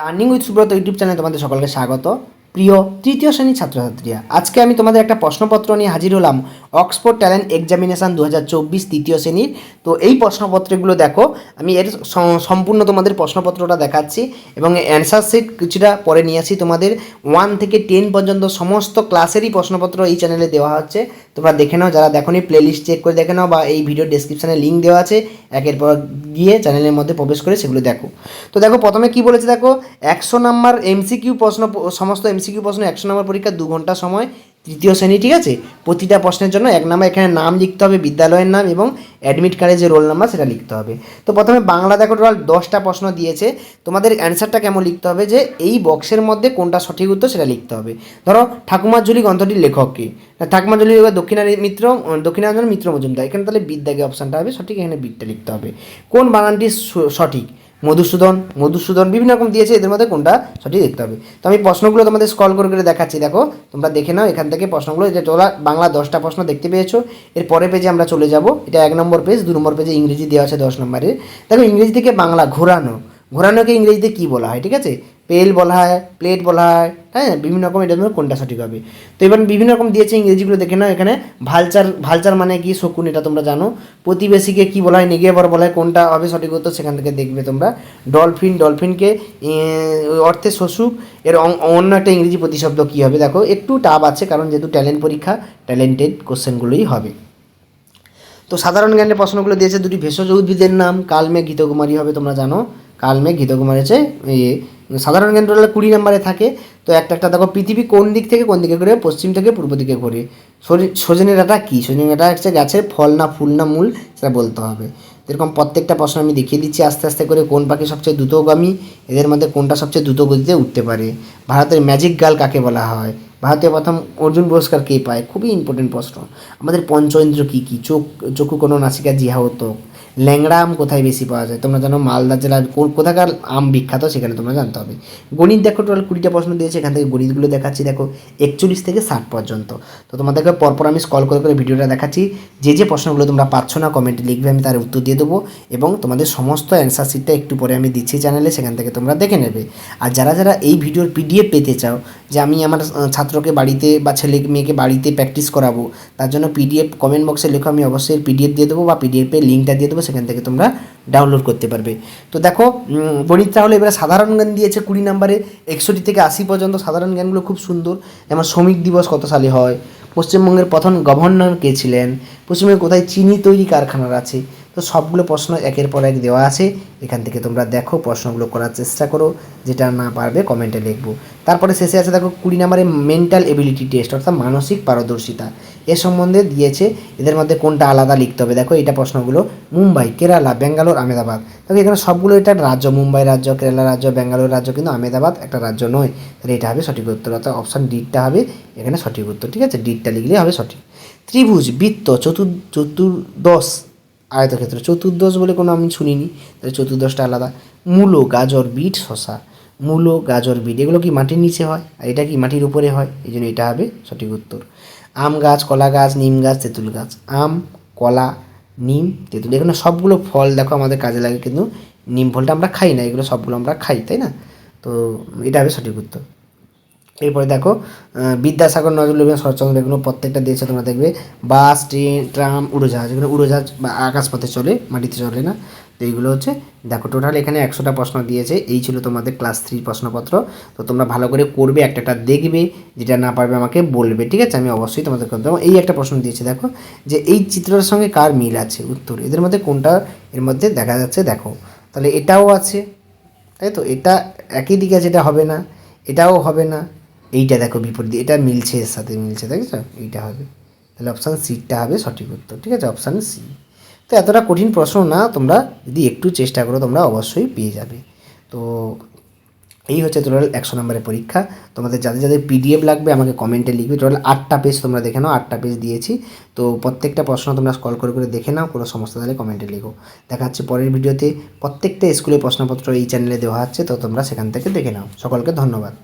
Learning with Subrata YouTube চ্যানেলে তোমাদের সকলকে স্বাগত। প্রিয় তৃতীয় শ্রেণির ছাত্রছাত্রীরা, আজকে আমি তোমাদের একটা প্রশ্নপত্র নিয়ে হাজির হলাম অক্সফোর্ড ট্যালেন্ট এক্সামিনেশান দু হাজার চব্বিশ তৃতীয় শ্রেণির। তো এই প্রশ্নপত্রগুলো দেখো, আমি এর সম্পূর্ণ তোমাদের প্রশ্নপত্রটা দেখাচ্ছি এবং অ্যান্সার সেট কিছুটা পরে নিয়ে আসি তোমাদের। ওয়ান থেকে টেন পর্যন্ত সমস্ত ক্লাসেরই প্রশ্নপত্র এই চ্যানেলে দেওয়া হচ্ছে। তোমরা দেখে নাও, যারা দেখো প্লে লিস্ট চেক করে দেখে নাও বা এই ভিডিও ডিসক্রিপশানে লিঙ্ক দেওয়া আছে। একের পর গিয়ে চ্যানেলের মধ্যে প্রবেশ করে সেগুলো দেখো। তো দেখো, প্রথমে কি বলেছে দেখো, একশো নাম্বার এমসিকিউ প্রশ্ন, সমস্ত এমসিকিউ প্রশ্ন একশো নাম্বার পরীক্ষা, দু ঘণ্টা সময় তৃতীয় শ্রেণি, ঠিক আছে? প্রতিটা প্রশ্নের জন্য এক নাম্বার এখানে নাম লিখতে হবে, বিদ্যালয়ের নাম এবং অ্যাডমিট কার্ডে যে রোল নাম্বার সেটা লিখতে হবে। তো প্রথমে বাংলা দেখো টোটাল দশটা প্রশ্ন দিয়েছে। তোমাদের অ্যান্সারটা কেমন লিখতে হবে যে এই বক্সের মধ্যে কোনটা সঠিক উত্তর সেটা লিখতে হবে। ধরো, ঠাকুমার ঝুলি গ্রন্থটির লেখক ঠাকুমার ঝুলি দক্ষিণারী মিত্র দক্ষিণাঞ্জন মিত্র মজুমদার। এখানে তাহলে বিদ্যাকে অপশানটা হবে, সঠিক এখানে বিদ্যা লিখতে হবে। কোন বানানটি সঠিক? মধুসূদন মধুসূদন বিভিন্ন রকম দিয়েছে, এদের মধ্যে কোনটা সঠিক দেখতে হবে। তো আমি প্রশ্নগুলো তোমাদের স্কল করে করে দেখাচ্ছি, দেখো, তোমরা দেখে নাও এখান থেকে প্রশ্নগুলো এটা তোলা বাংলা দশটা প্রশ্ন দেখতে পেয়েছ। এর পরে পেজে আমরা চলে যাব, এটা এক নম্বর পেজ দু নম্বর পেজে ইংরেজি দেওয়া আছে দশ নম্বরে। দেখো ইংরেজি থেকে বাংলা ঘোরানো ঘোরানোকে ইংরেজিতে কী বলা হয়, ঠিক আছে? পেল বলা হয়, প্লেট বলা হয় হ্যাঁ? বিভিন্ন রকম এটার মধ্যে কোনটা সঠিক হবে। তো এবার বিভিন্ন রকম দিয়েছে ইংরেজিগুলো, দেখে নাও এখানে। ভালচার ভালচার মানে কি? শকুন, এটা তোমরা জানো। প্রতিবেশীকে কি বলা হয়? নেগেবর বলা হয়। কোনটা হবে সঠিক উত্তর সেখান থেকে দেখবে তোমরা। ডলফিন, ডলফিনকে অর্থে শশুক এর অন্য একটা ইংরেজি প্রতিশব্দ কী হবে? দেখো, একটু টাপ আছে, কারণ যেহেতু ট্যালেন্ট পরীক্ষা, ট্যালেন্টেড কোশ্চেনগুলোই হবে। তো সাধারণ জ্ঞানের প্রশ্নগুলো দিয়েছে দুটি ভেষজ উদ্ভিদের নাম। কালমেঘ গীতকুমারী হবে, তোমরা জানো। কালমেঘ ঘৃতকুমারী হচ্ছে এই সাধারণ জ্ঞান টোটাল কুড়ি নম্বরে থাকে। তো একটা একটা দেখো, পৃথিবী কোন দিক থেকে কোন দিকে ঘুরে, পশ্চিম থেকে পূর্ব দিকে ঘুরে। সজনে ডাঁটা কী? সজনে ডাঁটা হচ্ছে গাছের ফল না ফুল না মূল, সেটা বলতে হবে। এরকম প্রত্যেকটা প্রশ্ন আমি দেখিয়ে দিচ্ছি, আস্তে আস্তে করে কোন পাখি সবচেয়ে দ্রুতগামী, এদের মধ্যে কোনটা সবচেয়ে দ্রুত গতিতে উঠতে পারে। ভারতের ম্যাজিক গার্ল কাকে বলা হয়? ভারতীয় প্রথম অর্জুন পুরস্কার কে পায়? খুবই ইম্পর্টেন্ট প্রশ্ন। আমাদের পঞ্চইন্দ্র কী কী? চোখ, চক্ষু কোনো নাসিকা জিহা হতো ল্যাংড়া আম কোথায় বেশি পাওয়া যায়? তোমরা জানো মালদা জেলার কোথাকার আম বিখ্যাত, সেখানে তোমরা জানতে হবে গণিত দেখো, টোটাল কুড়িটা প্রশ্ন দিয়েছে, এখান থেকে গণিতগুলো দেখাচ্ছি। দেখো, একচল্লিশ থেকে ষাট পর্যন্ত। তো তোমাদেরকে পরপর আমি স্কল করে করে ভিডিওটা দেখাচ্ছি। যে যে প্রশ্নগুলো তোমরা পাচ্ছ না কমেন্টে লিখবে, আমি তার উত্তর দিয়ে দেবো এবং তোমাদের সমস্ত অ্যান্সার শিটটা একটু পরে আমি দিচ্ছি চ্যানেলে সেখান থেকে তোমরা দেখে নেবে। আর যারা যারা এই ভিডিওর পিডিএফ পেতে চাও, যে আমি আমার ছাত্রকে বাড়িতে বা ছেলে, মেয়েকে বাড়িতে প্র্যাকটিস করাবো, তার জন্য পিডিএফ কমেন্ট বক্সে লেখো, আমি অবশ্যই পিডিএফ দিয়ে দেবো বা পিডিএফের লিঙ্কটা দিয়ে দেবো। সেখান থেকে তোমরা ডাউনলোড করতে পারবে। তো দেখো গণিত তাহলে হলো এবারে সাধারণ জ্ঞান দিয়েছে কুড়ি নম্বরে একষট্টি থেকে আশি পর্যন্ত সাধারণ জ্ঞানগুলো খুব সুন্দর। যেমন শ্রমিক দিবস কত সালে হয়? পশ্চিমবঙ্গের প্রথম গভর্নর কে ছিলেন? পশ্চিমবঙ্গে কোথায় চিনি তৈরি কারখানার আছে? তো সবগুলো প্রশ্ন একের পর এক দেওয়া আছে। এখান থেকে তোমরা দেখো, প্রশ্নগুলো করার চেষ্টা করো, যেটা না পারবে কমেন্টে লিখব। তারপরে শেষে আছে দেখো, কুড়ি নম্বরে মেন্টাল এবিলিটি টেস্ট অর্থাৎ মানসিক পারদর্শিতা। এ সম্বন্ধে দিয়েছে, এদের মধ্যে কোনটা আলাদা লিখতে হবে? দেখো এটা প্রশ্নগুলো, মুম্বাই, কেরালা, ব্যাঙ্গালোর, আহমেদাবাদ। দেখো, এখানে সবগুলো এটা রাজ্য, মুম্বাই রাজ্য, কেরালা রাজ্য, ব্যাঙ্গালোর রাজ্য, কিন্তু আহমেদাবাদ একটা রাজ্য নয়। তাহলে এটা হবে সঠিক উত্তর, অর্থাৎ অপশান ডিটটা হবে এখানে সঠিক উত্তর, ঠিক আছে? ডিটটা লিখলে হবে সঠিক। ত্রিভুজ, বৃত্ত, চতুর, চতুর্দশ আয়তক্ষেত্র। চতুর্দশ বলে কোনো আমি শুনিনি, তাহলে চতুর্দশটা আলাদা। মূলো, গাজর, বিট শশা মূলো, গাজর, বিট, এগুলো কি মাটির নিচে হয়? আর এটা কি মাটির উপরে হয়? এই জন্য এটা হবে সঠিক উত্তর। আম গাছ, কলা গাছ, নিম গাছ, তেঁতুল গাছ। আম, কলা, নিম, তেঁতুল এগুলো সবগুলো ফল দেখো আমাদের কাজে লাগে, কিন্তু নিম ফলটা আমরা খাই না, এগুলো সবগুলো আমরা খাই, তাই না? তো এটা হবে সঠিক উত্তর। এরপরে দেখো বিদ্যাসাগর নজরুল এবং শরৎচন্দ্র এগুলো প্রত্যেকটা দিয়েছে, তোমরা দেখবে। বাস, ট্রেন, ট্রাম, উড়োজাহাজ। এগুলো উড়োজাহাজ বা আকাশপথে চলে, মাটিতে চলে না। তো এইগুলো হচ্ছে, দেখো টোটাল এখানে একশোটা প্রশ্ন দিয়েছে। এই ছিল তোমাদের ক্লাস থ্রি প্রশ্নপত্র। তো তোমরা ভালো করে করবে একটা একটা দেখবে, যেটা না পারবে আমাকে বলবে, ঠিক আছে? আমি অবশ্যই তোমাদের করতে এই একটা প্রশ্ন দিয়েছে, দেখো, যে এই চিত্রের সঙ্গে কার মিল আছে? উত্তর। এদের মধ্যে কোনটা, এর মধ্যে দেখা যাচ্ছে, দেখো, তাহলে এটাও আছে, তাই তো? এটা একই দিকে যেটা হবে না, এটাও হবে না। এইটা দেখো বিপরীত এটা মিলছে এর সাথে মিলছে দেখেছ এইটা হবে। তাহলে অপশান সিটা হবে সঠিক উত্তর, ঠিক আছে? অপশান সি তো এতটা কঠিন প্রশ্ন না, তোমরা যদি একটু চেষ্টা করো, তোমরা অবশ্যই পেয়ে যাবে। তো এই হচ্ছে টোটাল একশো নম্বরের পরীক্ষা। তোমাদের যাদের যাদের পিডিএফ লাগবে, আমাকে কমেন্টে লিখবে। টোটাল আটটা পেজ তোমরা দেখে নাও, আটটা পেজ দিয়েছি। তো প্রত্যেকটা প্রশ্ন তোমরা স্কল করে করে দেখে নাও, কোনো সমস্যা তাহলে কমেন্টে লিখো। দেখা হচ্ছে পরের ভিডিওতে প্রত্যেকটা স্কুলে প্রশ্নপত্র এই চ্যানেলে দেওয়া হচ্ছে তো তোমরা সেখান থেকে দেখে নাও। সকলকে ধন্যবাদ।